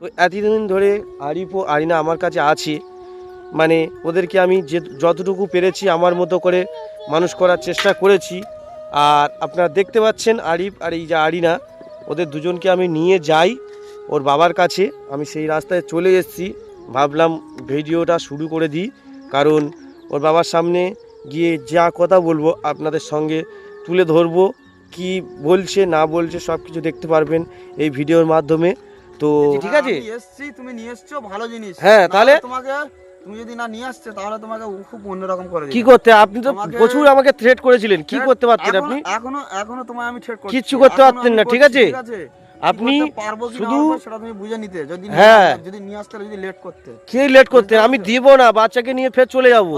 তো এতদিন ধরে আরিফ ও আরিনা আমার কাছে আছে। মানে ওদেরকে আমি যে, যতটুকু পেরেছি আমার মতো করে মানুষ করার চেষ্টা করেছি। আর আপনারা দেখতে পাচ্ছেন আরিফ আর এই যে আরিনা, ওদের দুজনকে আমি নিয়ে যাই ওর বাবার কাছে। আমি সেই রাস্তায় চলে এসেছি। ভাবলাম ভিডিওটা শুরু করে দিই। কারণ ওর বাবার সামনে গিয়ে যা কথা বলব আপনাদের সঙ্গে তুলে ধরবো। কি বলছে, না বলছে সব কিছু দেখতে পারবেন এই ভিডিওর মাধ্যমে। তো ঠিক আছে? এসছি তুমি নিয়ে এসছো ভালো জিনিস। হ্যাঁ, তাহলে? তোমাকে তুমি যদি না নিয়ে আসছে তাহলে তোমাকে খুব অন্যরকম করে কি করতে? আপনি তো প্রচুর আমাকে থ্রেট করেছিলেন। কি করতে পারতেন আপনি? এখনও এখনও তোমায় আমি থ্রেট করছি। কিচ্ছু করতে পারতেন না, ঠিক আছে? ঠিক আছে? আপনি পারব শুধু- সেটা তুমি বুঝে নিতে। যদি হ্যাঁ। যদি নিয়ে আসতে যদি লেট করতে। কে লেট করতে? আমি? দিব না বাচ্চাকে নিয়ে ফের চলে যাব।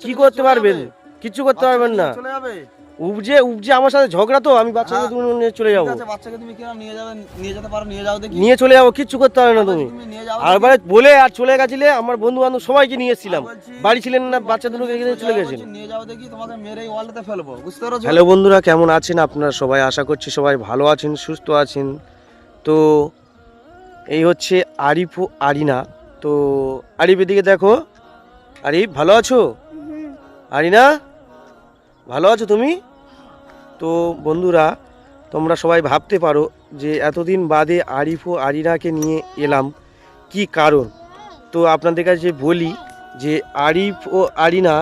কি করতে পারবেন? কিচ্ছু করতে পারবেন না। চলে যাবে? উপজে উপজে আমার সাথে ঝগড়া তো আমি বাচ্চাকে হ্যাঁ। তুমি নিয়ে চলে যাব। বাচ্চাকে তুমি নিয়ে যাবে নিয়ে যেতে পারো নিয়ে যাও দেখি। নিয়ে চলে যাব কিচ্ছু করতে পারবে না তুমি। তুমি আর বারে বলে আর চলে গেছিলে আমার বন্ধু বান্ধব সবাইকে নিয়ে এসেছিলাম। বাড়ি ছিলেন না বাচ্চা দুটোকে চলে গেছেন। নিয়ে যাও দেখি তোমাকে মেরে এই ওয়ালটাতে ফেলব বুঝতে পেরেছ? হ্যালো বন্ধুরা কেমন আছেন আপনারা সবাই? আশা করছি সবাই ভালো আছেন সুস্থ আছেন। তো এই হচ্ছে আরিফ ও আরিনা। তো আরিফ এদিকে দেখো। আরিফ ভালো আছো? আরিনা? ভালো আছো তুমি? তো বন্ধুরা, তোমরা সবাই ভাবতে পারো যে এতদিন বাদে আরিফ ও আরিনাকে নিয়ে এলাম। কি কারণ? তো আপনাদের কাছে বলি যে আরিফ ও আরিনা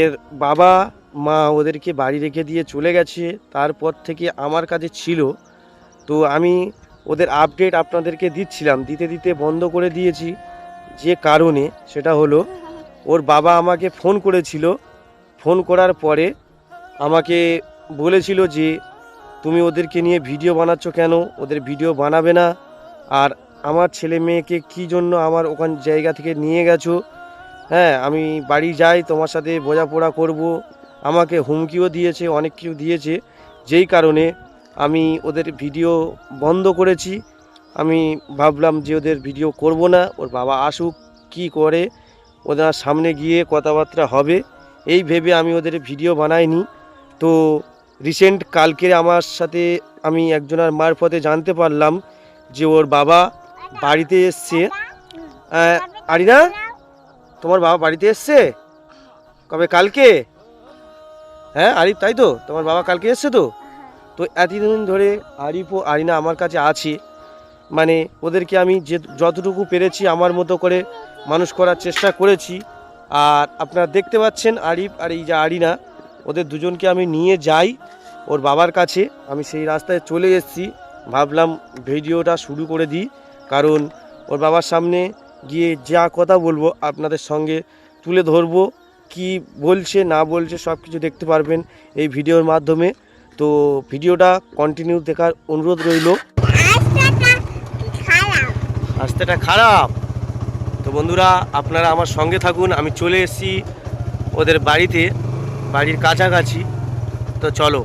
এর বাবা, মা ওদেরকে বাড়ি রেখে দিয়ে চলে গেছে, তারপর থেকে আমার কাছে ছিল। তো আমি ওদের আপডেট আপনাদেরকে দিচ্ছিলাম, দিতে দিতে বন্ধ করে দিয়েছি। যে কারণে সেটা হলো, ওর বাবা আমাকে ফোন করেছিল ফোন করার পরে আমাকে বলেছিল যে, তুমি ওদেরকে নিয়ে ভিডিও বানাচ্ছ কেন? ওদের ভিডিও বানাবে না। আর আমার ছেলে মেয়েকে কী জন্য আমার ওখান জায়গা থেকে নিয়ে গেছো? হ্যাঁ আমি বাড়ি যাই, তোমার সাথে বোঝাপড়া করব। আমাকে হুমকিও দিয়েছে, অনেক কিছু দিয়েছে। যেই কারণে আমি ওদের ভিডিও বন্ধ করেছি। আমি ভাবলাম যে ওদের ভিডিও করব না। ওর বাবা আসুক, কি করে? ওদের সামনে গিয়ে কথাবার্তা হবে। এই ভেবে আমি ওদের ভিডিও বানাইনি। তো রিসেন্ট কালকে আমার সাথে আমি একজনের মারফতে জানতে পারলাম যে ওর বাবা বাড়িতে এসছে। আরিনা, তোমার বাবা বাড়িতে এসছে? কবে, কালকে? হ্যাঁ আরিফ, তাই তো? তোমার বাবা কালকে এসছে তো? তো এতদিন ধরে আরিফ ও আরিনা আমার কাছে আছে। মানে ওদেরকে আমি যে, যতটুকু পেরেছি, আমার মতো করে মানুষ করার চেষ্টা করেছি। আর আপনারা দেখতে পাচ্ছেন আরিফ আর এই যে আরিনা ওদের দুজনকে আমি নিয়ে যাই ওর বাবার কাছে। আমি সেই রাস্তায় চলে এসেছি। ভাবলাম ভিডিওটা শুরু করে দিই কারণ ওর বাবার সামনে গিয়ে যা কথা বলব আপনাদের সঙ্গে তুলে ধরবো কি বলছে না বলছে সব কিছু দেখতে পারবেন এই ভিডিওর মাধ্যমে। তো ভিডিওটা কন্টিনিউ দেখার অনুরোধ রইল। রাস্তাটা খারাপ? তো বন্ধুরা, আপনারা আমার সঙ্গে থাকুন, আমি চলে এসেছি ওদের বাড়িতে, বাড়ির কাছাকাছি। তো চলো।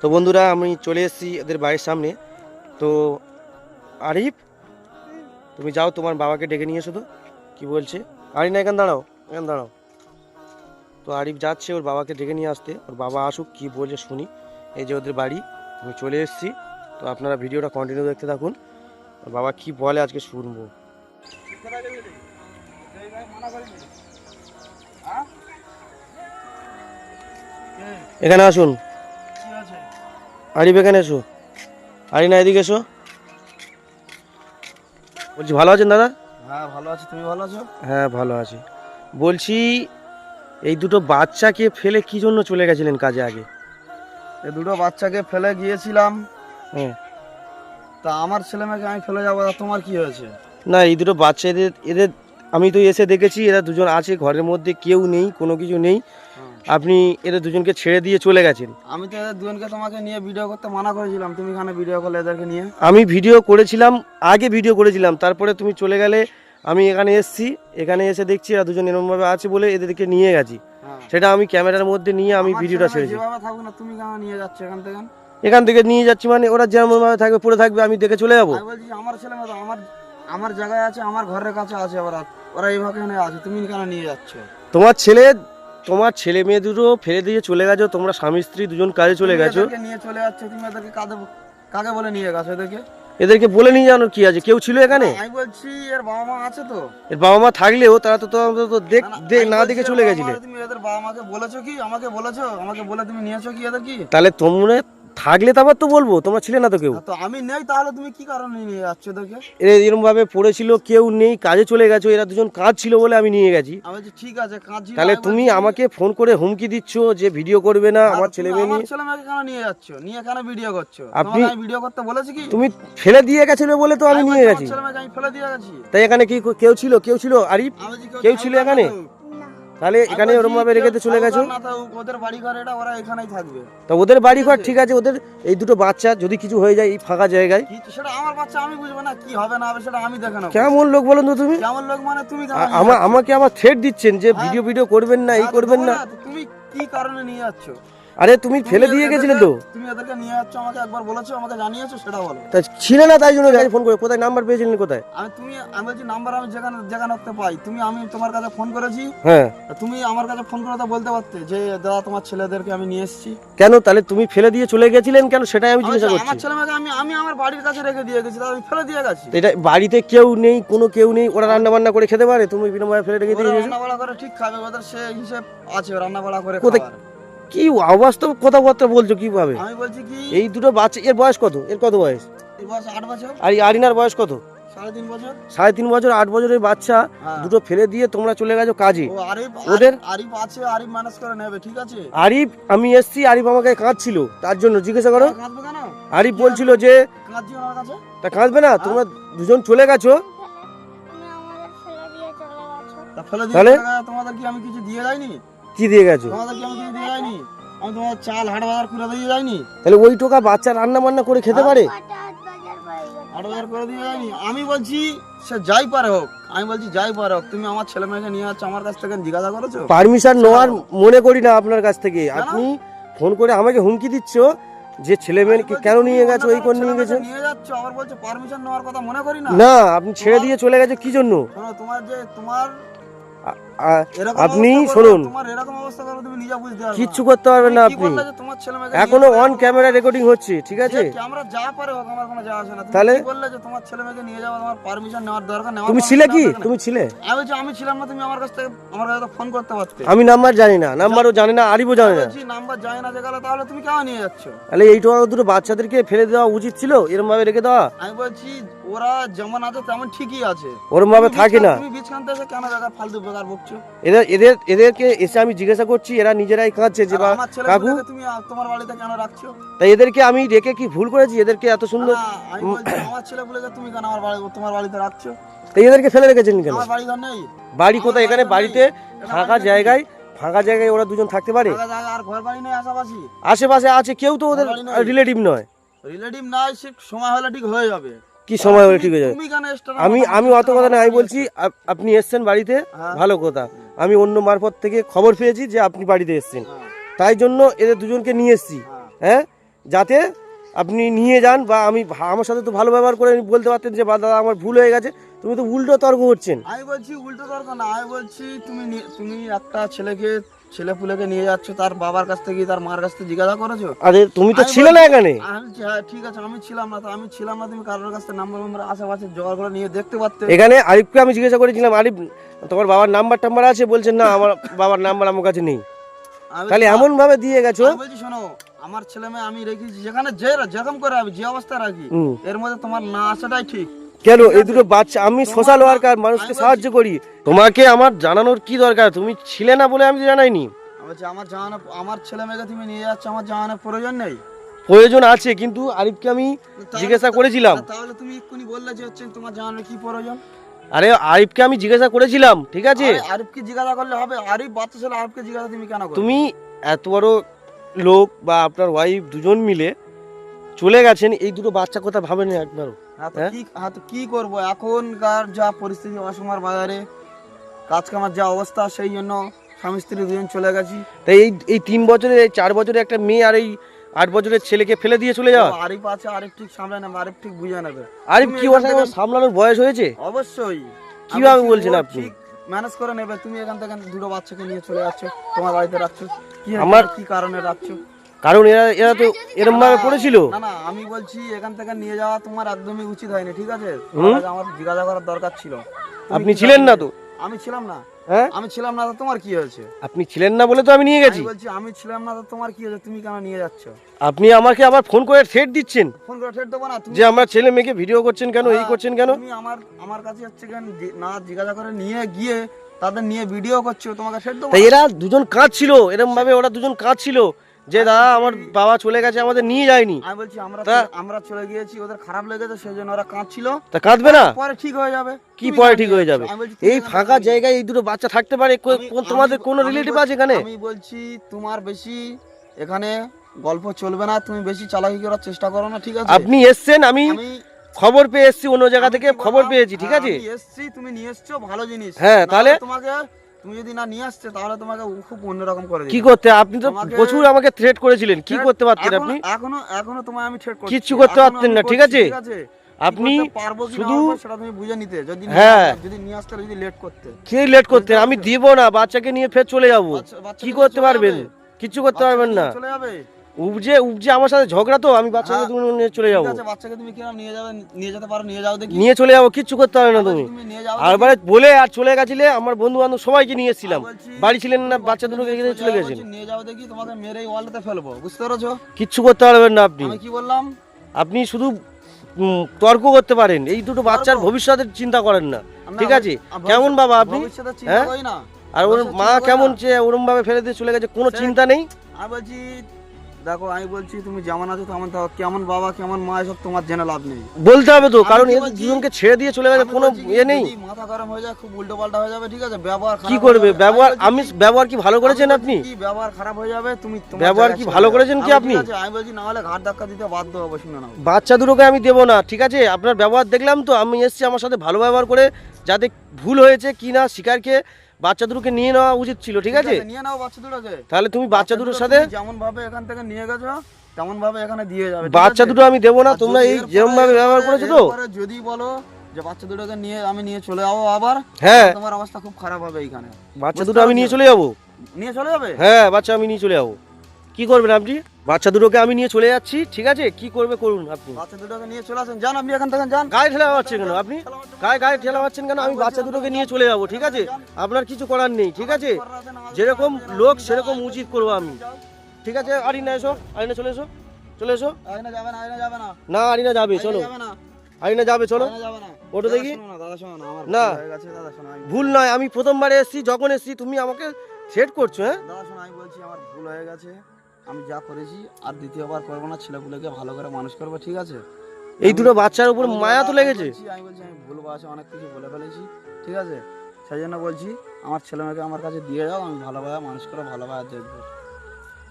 তো বন্ধুরা, আমি চলে এসেছি ওদের বাড়ির সামনে। তো আরিফ, তুমি যাও, তোমার বাবাকে ডেকে নিয়ে এসো তো। কি বলছে? আরিফ, না, এখান দাঁড়াও এখান দাঁড়াও। তো আরিফ যাচ্ছে ওর বাবাকে ডেকে নিয়ে আসতে। ওর বাবা আসুক, কি বলছে শুনি। এই যে ওদের বাড়ি, আমি চলে এসেছি। তো আপনারা ভিডিওটা কন্টিনিউ দেখতে থাকুন। বাবা কি বলে আজকে শুনব? এখানে আসুন। আরিফ এখানে এসো। আরিনা এদিকে এসো। বলছি ভালো আছেন দাদা? হ্যাঁ ভালো আছি। তুমি ভালো আছো? হ্যাঁ ভালো আছি। বলছি এই দুটো বাচ্চাকে ফেলে কি জন্য চলে গেছিলেন কাজে আগে? এই দুটো বাচ্চাকে ফেলে গিয়েছিলাম। হ্যাঁ। তা আমার ছেলে মেয়েকে আমি ফেলে যাব তোমার কি হয়েছে? না এই দুটো বাচ্চা এদের এদের আমি তো এসে দেখেছি এরা দুজন আছে ঘরের মধ্যে কেউ নেই কোনো কিছু নেই। আপনি এদের দুজনকে ছেড়ে দিয়ে চলে গেছেন। আমি তো এদের দুজনকে তোমাকে নিয়ে ভিডিও করতে মানা করেছিলাম তুমি এখানে ভিডিও করলে এদেরকে নিয়ে? আমি ভিডিও করেছিলাম আগে ভিডিও করেছিলাম তারপরে তুমি চলে গেলে আমি এখানে এসেছি এখানে এসে দেখছি এরা দুজন এরমভাবে আছে বলে এদেরকে নিয়ে গেছি। হ্যাঁ। সেটা আমি ক্যামেরার মধ্যে নিয়ে আমি ভিডিওটা ছেড়েছি। যেভাবে থাকুক না তুমি কেন নিয়ে যাচ্ছ এখান থেকে? এখান থেকে নিয়ে যাচ্ছি মানে ওরা যেমনভাবে থাকবে পড়ে থাকবে আমি দেখে চলে যাব। বলছি আমার ছেলে মেয়ে তো আমার আমার জায়গায় আছে আমার ঘরের কাছে আছে ওরা ওরা এইভাবে আছে তুমি কেন নিয়ে যাচ্ছ? তোমার ছেলে তোমার ছেলে মেয়ে দুটো ফেলে দিয়ে চলে গেছো তোমরা স্বামী স্ত্রী দুজন কাজে চলে গেছো। নিয়ে চলে যাচ্ছ তুমি এদেরকে কাকে কাকে বলে নিয়ে গেছো এদেরকে? এদেরকে বলে নিয়ে জানো কি আছে? কেউ ছিল এখানে? আমি বলছি এর বাবা মা আছে তো। এর বাবা মা থাকলেও তারা তো তো- দেখ না, দেখে চলে গেছিলে। তুমি এদের বাবা মাকে বলেছ কি? আমাকে বলেছ? আমাকে বলে তুমি নিয়েছো কি এদের কি? তাহলে তোমরা থাকলে তো আবার তো বলব তোমরা ছিলে না তো কেউ। তো আমি নেই তাহলে তুমি কি কারণে নিয়ে যাচ্ছ এদেরকে? এরকম ভাবে পড়েছিল কেউ নেই কাজে চলে গেছো এরা দুজন কাজ ছিল বলে আমি নিয়ে গেছি। আমি বলছি ঠিক আছে কাঁদছি না, তাহলে তুমি আমাকে ফোন করে হুমকি দিচ্ছ যে ভিডিও করবে না আমার ছেলে মেয়ে আমার নিয়ে ছেলে মেয়েকে কেন নিয়ে যাচ্ছ? নিয়ে কেন ভিডিও করছ? আপনি- তোমাকে আমি ভিডিও করতে বলেছি কি? তুমি ফেলে দিয়ে গেছিলে বলে তো আমি আমি নিয়ে গেছি। ছেলে মেয়েকে আমি ফেলে দিয়ে গেছি। তাই এখানে কি কেউ ছিল কেউ ছিল? আরিফ? আমি বলছি, কেউ ছিল এখানে? তাহলে এখানে ওরকম ভাবে রেখে দিয়ে চলে গেছো? না ওদের বাড়ি ঘর এটা ওরা এখানেই থাকবে। তো ওদের বাড়ি ঘর ঠিক আছে ওদের এই দুটো বাচ্চা যদি কিছু হয়ে যায় এই ফাঁকা জায়গায়। সেটা আমার বাচ্চা আমি বুঝব না কি হবে না হবে সেটা আমি দেখে নেব। কেমন লোক বলুন তো তুমি? কেমন লোক মানে তুমি? আমাকে আমার থ্রেট দিচ্ছেন যে হ্যাঁ। ভিডিও ভিডিও করবেন না এই হ্যাঁ, করবেন না। তুমি কি কারণে নিয়ে যাচ্ছ? আরে তুমি ফেলে দিয়ে গেছিলে তো। তুমি এদেরকে নিয়ে যাচ্ছ আমাকে একবার বলেছ আমাকে জানিয়েছো সেটা বলো। তা ছিল না তাই জন্য ফোন করে কোথায় নাম্বার পেয়েছিলেন কোথায়? আমি তুমি আমি বলছি নাম্বার আমি যেখানে যেখানে রাখতে পাই। তুমি আমি তোমার কাছে ফোন করেছি। হ্যাঁ। তুমি আমার কাছে ফোন করে তো বলতে পারতে যে দাদা তোমার ছেলেদেরকে আমি নিয়ে এসেছি। কেন? তাহলে তুমি ফেলে দিয়ে চলে গেছিলেন কেন? সেটাই আমি জিজ্ঞাসা করছি। আমার ছেলে মেয়েকে আমি আমি আমার বাড়ির কাছে রেখে দিয়ে গেছি আমি ফেলে দিয়ে গেছি। এটা বাড়িতে কেউ নেই কোনো কেউ নেই ওরা রান্না বান্না করে খেতে পারে? তুমি বিনামূল্যে ফেলে রেখে দিয়ে গেছো? রান্না বাড়া করে ঠিক খাবে ওদের সে হিসেব আছে রান্না বাড়া করে কোথায়-। কি অবাস্তব কথাবার্তা বলছো কীভাবে? আমি বলছি কি এই দুটো বাচ্চা এর বয়স কত? এর কত বয়স? এই বয়স আট বছর। আর এই আরিনার বয়স কত? সাড়ে তিন বছর। আট বছরের বাচ্চা হ্যাঁ। দুটো ফেলে দিয়ে তোমরা চলে গেছো কাজে। আরিফ ওদের- আরিফ আছে আরিফ ম্যানেজ করে নেবে ঠিক আছে? আরিফ আমি এসছি আরিফ আমাকে কাঁদছিল তার জন্য জিজ্ঞাসা করো। আরিফ বলছিল যে তা কাঁদবে না তোমরা দুজন চলে গেছো। তুমি আমাদের ফেলে দিয়ে চলে গেছো। তা ফেলে দিয়ে তাহলে? তোমাদের কি আমি কিছু দিয়ে যাইনি? কি দিয়ে গেছো? তোমাদের আমি কিছু দিয়ে যাইনি? আমি তোমার চাল হাট বাজার করে দিয়ে যাইনি? তাহলে ওই টোকা বাচ্চা রান্না বান্না করে খেতে। পারে? হাট বাজার করে দিয়ে যাইনি। আমি বলছি সে যাই পারে হোক। আমি বলছি যাই পারে হোক। তুমি আমার ছেলে মেয়েকে নিয়ে যাচ্ছ আমার কাছ থেকে জিজ্ঞাসা করেছ? পারমিশন নেওয়ার মনে করি না আপনার কাছ থেকে। আপনি ফোন করে আমাকে হুমকি দিচ্ছ যে ছেলে মেয়েকে কেন নিয়ে গেছো এই কারোর কোন নিয়ে গেছো? নিয়ে যাচ্ছ? আবার বলছো পারমিশন নেওয়ার কথা মনে করি না। না আপনি ছেড়ে দিয়ে চলে গেছো কি জন্য? তোমার যে তোমার আপনি শুনুন। কিচ্ছু করতে পারবেন না আপনি। বললে যে তোমার ছেলে মেয়েকে এখনও অন ক্যামেরা রেকর্ডিং হচ্ছে ঠিক আছে? আমরা যা পারে হোক আমার কোনো যায় আসে না। তুমি তাহলে? বললে যে তোমার ছেলে মেয়েকে নিয়ে যাওয়া তোমার পারমিশন নেওয়ার দরকার নেওয়ার তুমি ছিলে কি? তুমি ছিলে? আমি ছিলাম না তুমি আমার কাছ থেকে আমার কাছে ফোন করতে পারতে। আমি নাম্বার জানি না নাম্বারও জানি না আরিফও জানি না। নাম্বার যায় না যেগুলো তাহলে তুমি কেন নিয়ে যাচ্ছ? তাহলে এই টোকা দুটো বাচ্চাদেরকে ফেলে দেওয়া উচিত ছিল? এরকম ভাবে রেখে দেওয়া? আমি বলছি ওরা যেমন আছে তেমন ঠিকই আছে। ওরম ভাবে থাকে না। তুমি বীজ খানতে এসে কেন বেকার ফালতু বেকার বকছো এদের এদের এদেরকে এসে আমি জিজ্ঞাসা করছি এরা নিজেরাই কাঁদছে যে বা কাকু। তুমি তোমার বাড়িতে কেন রাখছো? তাই এদেরকে আমি রেখে কি ভুল করেছি? এদেরকে এত সুন্দর আমার ছেলে বলে তুমি কেন আমার বাড়ি তোমার বাড়িতে রাখছো? তাই এদেরকে ফেলে রেখেছেন কেন? আমার বাড়ি ঘর নেই। বাড়ি কোথায়? এখানে বাড়িতে ফাঁকা জায়গায় ফাঁকা জায়গায় ওরা দুজন থাকতে পারে? আর ঘর বাড়ি নেই আশাপাশি? আশেপাশে আছে কেউ তো ওদের নয়। রিলেটিভ নয়। রিলেটিভ নাই সে সময় হলে ঠিক হয়ে যাবে। কি সময় হলে ঠিক হয়ে যাবে? আমি আমি অত কথা না আমি বলছি আপ- আপনি এসছেন বাড়িতে হ্যাঁ। ভালো কথা। আমি অন্য মারফত থেকে খবর পেয়েছি যে আপনি বাড়িতে এসছেন। হ্যাঁ, তাই জন্য এদের দুজনকে নিয়ে এসছি। হ্যাঁ। হ্যাঁ? যাতে আপনি নিয়ে যান বা আমি আমার সাথে তো ভালো ব্যবহার করে বলতে পারতেন যে বা দাদা আমার ভুল হয়ে গেছে। তুমি তো উল্টো তর্ক করছেন। আমি বলছি উল্টো তর্ক না আমি বলছি তুমি তুমি একটা ছেলেকে ছেলে পুলেকে নিয়ে যাচ্ছ তার বাবার কাছ থেকে তার মার কাছ থেকে জিজ্ঞাসা করেছ? আরে তুমি তো ছিলে না এখানে। বলছি, হ্যাঁ ঠিক আছে আমি ছিলাম না তো আমি ছিলাম না তুমি কারোর কাছ থেকে নাম্বার নাম্বার আশেপাশে জোগাড় করে নিয়ে দেখতে পারতে। এখানে আরিফকে আমি জিজ্ঞাসা করেছিলাম আরিফ তোমার বাবার নাম্বার টাম্বার আছে? বলছেন না আমার বাবার নাম্বার আমার কাছে নেই। তাহলে এমন ভাবে দিয়ে গেছো? বলছি শোনো আমার ছেলে মেয়ে আমি রেখেছি যেখানে যে যেরকম করে আমি যে অবস্থা রাখি এর মধ্যে তোমার না আসাটাই ঠিক। কেন? এই দুটো বাচ্চা আমি সোশ্যাল ওয়ার্কার মানুষকে সাহায্য করি। তোমাকে আমার জানানোর কি দরকার? তুমি ছিলে না বলে আমি জানাইনি। আমি আমার জানানো আমার ছেলে মেয়েকে তুমি নিয়ে যাচ্ছ আমার জানানোর প্রয়োজন নেই। প্রয়োজন আছে কিন্তু আরিফকে আমি জিজ্ঞাসা করেছিলাম। তাহলে তুমি এক্ষুনি বললে যে হচ্ছে তোমার জানানোর কি প্রয়োজন? আরে আরিফকে আমি জিজ্ঞাসা করেছিলাম ঠিক আছে? আরিফকে জিজ্ঞাসা করলে হবে। আরিফ বাচ্চা ছেলে আরিফকে জিজ্ঞাসা তুমি কেন তুমি এত বড় লোক বা আপনার ওয়াইফ দুজন মিলে চলে গেছেন এই দুটো বাচ্চা কথা ভাবেন একবারও? কি হ্যাঁ তো কি করব? এখনকার যা পরিস্থিতি অসময়ের বাজারে কাজ কামার যা অবস্থা সেই জন্য স্বামী স্ত্রী দুজন চলে গেছি। তাই এই এই তিন বছরে এই চার বছরে একটা মেয়ে আর এই আট বছরের ছেলেকে ফেলে দিয়ে চলে যাওয়া? আরিফ আছে আরিফ ঠিক সামলে নেবে আরিফ ঠিক বুঝে নেবে। আরিফ কি এখান সামলানোর বয়স হয়েছে? অবশ্যই। কীভাবে বলছেন আপনি? ম্যানেজ করে নেবে। তুমি এখান থেকে দুটো বাচ্চাকে নিয়ে চলে যাচ্ছ তোমার বাড়িতে রাখছো। কি আমার কি কারণে রাখছো? কারণ এরা এরা তো এরম ভাবে পড়েছিল। না না আমি বলছি এখান থেকে নিয়ে যাওয়া তোমার একদমই উচিত হয়নি ঠিক আছে? আমার জিজ্ঞাসা করার দরকার ছিল। আপনি ছিলেন না তো? আমি ছিলাম না। হ্যাঁ? আমি ছিলাম না তো তোমার কি হয়েছে? আপনি ছিলেন না বলে তো আমি নিয়ে গেছি। আমি বলছি আমি ছিলাম না তো তোমার কি হয়েছে? তুমি কেন নিয়ে যাচ্ছ? আপনি আমাকে আবার ফোন করে থ্রেট দিচ্ছেন। ফোন করে ঠেট দেবো না যে আমার ছেলে মেয়েকে ভিডিও করছেন কেন এই করছেন কেন? তুমি আমার আমার কাছে হচ্ছে কেন না জিজ্ঞাসা করে নিয়ে গিয়ে তাদের নিয়ে ভিডিও করছ তোমাকে ঠেট দেবো এরা দুজন কাজ ছিল এরকম ভাবে ওরা দুজন কাজ ছিল যে দাদা আমার বাবা চলে গেছে আমাদের নিয়ে যায়নি। আমি বলছি আমরা আমরা চলে গিয়েছি ওদের খারাপ লেগেছে সেই জন্য ওরা কাঁদছিল। তা কাঁদবে না? পরে ঠিক হয়ে যাবে। কি পরে ঠিক হয়ে যাবে? এই ফাঁকা জায়গায় এই দুটো বাচ্চা থাকতে পারে তোমাদের কোনো রিলেটিভ আছে এখানে? আমি বলছি তোমার বেশি এখানে গল্প চলবে না তুমি বেশি চালাকি করার চেষ্টা করো না ঠিক আছে? আপনি এসছেন আমি খবর পেয়ে এসছি অন্য জায়গা থেকে খবর পেয়েছি ঠিক হ্যাঁ, আছে? এসছি তুমি নিয়ে এসছো ভালো জিনিস। হ্যাঁ, তাহলে? তোমাকে তুমি যদি না নিয়ে আসছে তাহলে তোমাকে খুব অন্যরকম করে কি করতে? আপনি তো প্রচুর আমাকে থ্রেট করেছিলেন। কি করতে পারতেন আপনি? এখনও এখনও তোমায় আমি থ্রেট করছি। কিচ্ছু করতে পারতেন না, ঠিক আছে? আপনি শুধু- সেটা তুমি বুঝে নিতে। যদি হ্যাঁ। যদি নিয়ে আসতে যদি লেট করতে। কে লেট করতে? আমি দিব না বাচ্চাকে নিয়ে ফের চলে যাব। কি করতে পারবেন? কিছু কিচ্ছু করতে পারবেন না। চলে যাবে? উপজে উপজে আমার সাথে ঝগড়া তো আমি বাচ্চাকে হ্যাঁ। তুমি নিয়ে চলে যাব। বাচ্চাকে তুমি কিরম নিয়ে যাবে নিয়ে যেতে পারো নিয়ে যাও দেখি। নিয়ে চলে যাব কিচ্ছু করতে পারবে না তুমি। তুমি নিয়ে যাও আর এবারে বলে আর চলে গেছিলে আমার বন্ধু বান্ধব সবাইকে নিয়ে এসেছিলাম। বাড়ি ছিলেন না বাচ্চা দুটোকে রেখে চলে গেছেন। নিয়ে যাও দেখি তোমাকে মেরে এই ওয়ালটাতে ফেলব বুঝতে পেরেছ? কিচ্ছু করতে পারবেন না আপনি। আমি কি বললাম? আপনি শুধু তর্ক করতে পারেন। এই দুটো বাচ্চার ভবিষ্যতের চিন্তা করেন না। ঠিক আছে? কেমন বাবা আপনি? হ্যাঁ? আর ওর মা কেমন। যে ওরম ভাবে ফেলে দিয়ে চলে গেছে কোনো চিন্তা নেই? আমি বলছি দেখো আমি বলছি তুমি যেমন আছো তেমন থাকো। কেমন বাবা কেমন মা এসব তোমার জেনে লাভ নেই। বলতে হবে তো কারণ দুজনকে ছেড়ে দিয়ে চলে গেছে কোনো ইয়ে নেই। মাথা গরম হয়ে যায় খুব উল্টো পাল্টা হয়ে যাবে ঠিক আছে? ব্যবহার কি করবে? ব্যবহার আমি ব্যবহার কি ভালো করেছেন আপনি? কি, ব্যবহার খারাপ হয়ে যাবে তুমি ব্যবহার কি ভালো করেছেন কি আপনি? আমি বলছি না হলে ঘাট ধাক্কা দিতে বাধ্য হবে শুনে নাও। বাচ্চা দুটোকে আমি দেবো না ঠিক আছে? আপনার ব্যবহার দেখলাম তো আমি এসছি আমার সাথে ভালো ব্যবহার করে যাতে ভুল হয়েছে কি না শিকারকে বাচ্চা দুটোকে নিয়ে নেওয়া উচিত ছিল ঠিক আছে? নিয়ে নাও বাচ্চা দুটোকে তাহলে তুমি বাচ্চা দুটোর সাথে যেমন ভাবে এখান থেকে নিয়ে গেছো তেমন ভাবে এখানে দিয়ে যাবে বাচ্চা দুটো আমি দেবো না তোমরা এই যেরকম ভাবে ব্যবহার করেছ তো। যদি বলো যে বাচ্চা দুটোকে নিয়ে আমি নিয়ে চলে যাব আবার হ্যাঁ। তোমার অবস্থা খুব খারাপ হবে এইখানে বাচ্চা দুটো আমি নিয়ে চলে যাব। নিয়ে চলে যাবে? হ্যাঁ বাচ্চা আমি নিয়ে চলে যাব। কি করবেন আপনি বাচ্চা দুটোকে আমি নিয়ে চলে যাচ্ছি ঠিক আছে? কি করবে করুন আপনি বাচ্চা দুটোকে নিয়ে চলে আসেন। যান আপনি এখান থেকে যান। গায়ে ঠেলা পাচ্ছেন কেন আপনি? গায়ে গায়ে ঠেলা পাচ্ছেন কেন? আমি বাচ্চা দুটোকে নিয়ে চলে যাব ঠিক আছে? আপনার কিছু করার নেই ঠিক আছে? যেরকম লোক সেরকম উচিত করব আমি। ঠিক আছে? আরিনা এসো। আরিনা চলে এসো। চলে এসো। না আরিনা যাবে চলো। আরিনা যাবে চলো। ওটা দেখি। না, ভুল নয় আমি প্রথমবারে এসেছি যখন এসেছি তুমি আমাকে সেট করছ হ্যাঁ? দাদা শোনো আমি বলছি আমার ভুল হয়ে গেছে। আমি যা করেছি আর দ্বিতীয়বার করব না ছেলেগুলোকে ভালো করে মানুষ করব ঠিক আছে? এই দুটো বাচ্চার উপর মায়া তো লেগেছে। আমি বলছি আমি ভুল আছে অনেক কিছু বলে ফেলেছি ঠিক আছে? সেই জন্য বলছি আমার ছেলে মেয়েকে আমার কাছে দিয়ে যাও আমি ভালোভাবে মানুষ করে ভালোভাবে দেখব।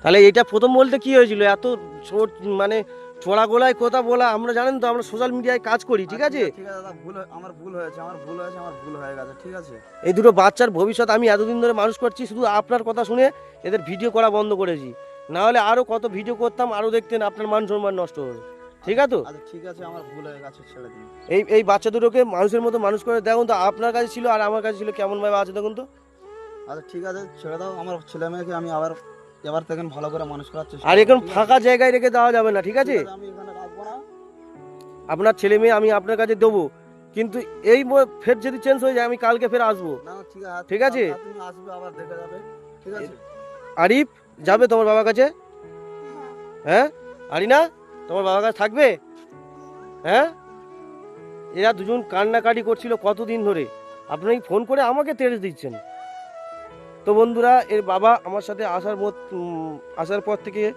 তাহলে এটা প্রথম বলতে কি হয়েছিল? এত ছোট মানে চড়া গোলায় কথা বলা আমরা জানেন তো আমরা সোশ্যাল মিডিয়ায় কাজ করি ঠিক আছে? ঠিক আছে দাদা ভুল আমার ভুল হয়েছে আমার ভুল হয়েছে আমার ভুল হয়ে গেছে ঠিক আছে? এই দুটো বাচ্চার ভবিষ্যৎ আমি এতদিন ধরে মানুষ করছি শুধু আপনার কথা শুনে এদের ভিডিও করা বন্ধ করেছি। না হলে আরও কত ভিডিও করতাম আরও দেখতেন আপনার মান সম্মান নষ্ট হবে। ঠিক আছে? আচ্ছা ঠিক আছে আমার ভুল হয়ে গেছে ছেড়ে দিন। এই এই বাচ্চা দুটোকে মানুষের মতো মানুষ করে দেখুন তো আপনার কাছে ছিল আর আমার কাছে ছিল কেমন ভাবে আছে দেখুন তো। আচ্ছা ঠিক আছে ছেড়ে দাও আমার ছেলে মেয়েকে আমি আবার এবার থেকে ভালো করে মানুষ করার চেষ্টা আর এখন ফাঁকা জায়গায় রেখে দেওয়া যাবে না ঠিক আছে? আমি এখানে রাখব না। আপনার ছেলে মেয়ে আমি আপনার কাছে দেবো কিন্তু এই ফের যদি চেঞ্জ হয়ে যায় আমি কালকে ফের আসব। ঠিক আছে ঠিক আছে? আরিফ? যাবে তোমার বাবার কাছে? হ্যাঁ? আরিনা তোমার বাবার কাছে থাকবে? হ্যাঁ? এরা দুজন কান্নাকাটি করছিল কতদিন ধরে? আপনি ফোন করে আমাকে তেড়ে দিচ্ছেন। তো বন্ধুরা এর বাবা আমার সাথে আসার উম, আসার পর থেকে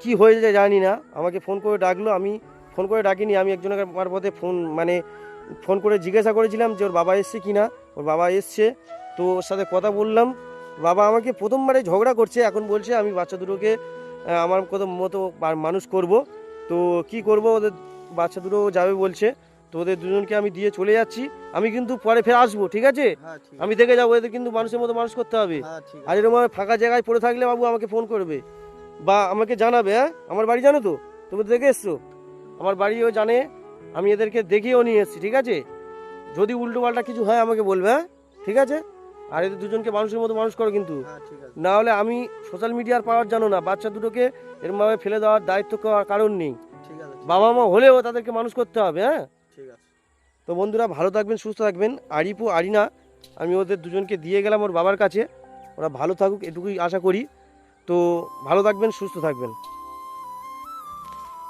কি হয়ে যায় জানি না। আমাকে ফোন করে ডাকলো আমি ফোন করে ডাকিনি আমি একজনের মারফতে ফোন মানে ফোন করে জিজ্ঞাসা করেছিলাম যে ওর বাবা এসছে কি না ওর বাবা এসছে তো ওর সাথে কথা বললাম। বাবা আমাকে প্রথমবারে ঝগড়া করছে এখন বলছে আমি বাচ্চা দুটোকে আমার কত মতো মানুষ করব। তো কি করব? ওদের বাচ্চা দুটো যাবে বলছে তো ওদের দুজনকে আমি দিয়ে চলে যাচ্ছি। আমি কিন্তু পরে ফের আসব ঠিক আছে? হ্যাঁ আমি দেখে যাব এদের কিন্তু মানুষের মতো মানুষ করতে হবে। হ্যাঁ আর এরকম ফাঁকা জায়গায় পড়ে থাকলে বাবু আমাকে ফোন করবে। বা আমাকে জানাবে হ্যাঁ? আমার বাড়ি জানো তো? তুমি তো দেখে এসছো? আমার বাড়িও জানে আমি এদেরকে দেখিয়েও নিয়ে এসেছি ঠিক আছে? যদি উল্টো পাল্টা কিছু হয় আমাকে বলবে হ্যাঁ? ঠিক আছে? আর এদের দুজনকে মানুষের মতো মানুষ করো কিন্তু। হ্যাঁ না হলে আমি সোশ্যাল মিডিয়ার পাওয়ার জানো না বাচ্চা দুটোকে এরমভাবে ফেলে দেওয়ার দায়িত্ব করার কারণ নেই। বাবা মা হলেও তাদেরকে মানুষ করতে হবে হ্যাঁ? তো বন্ধুরা ভালো থাকবেন সুস্থ থাকবেন। আরিপু আরিনা আমি ওদের দুজনকে দিয়ে গেলাম ওর বাবার কাছে। ওরা ভালো থাকুক এটুকুই আশা করি। তো ভালো থাকবেন সুস্থ থাকবেন।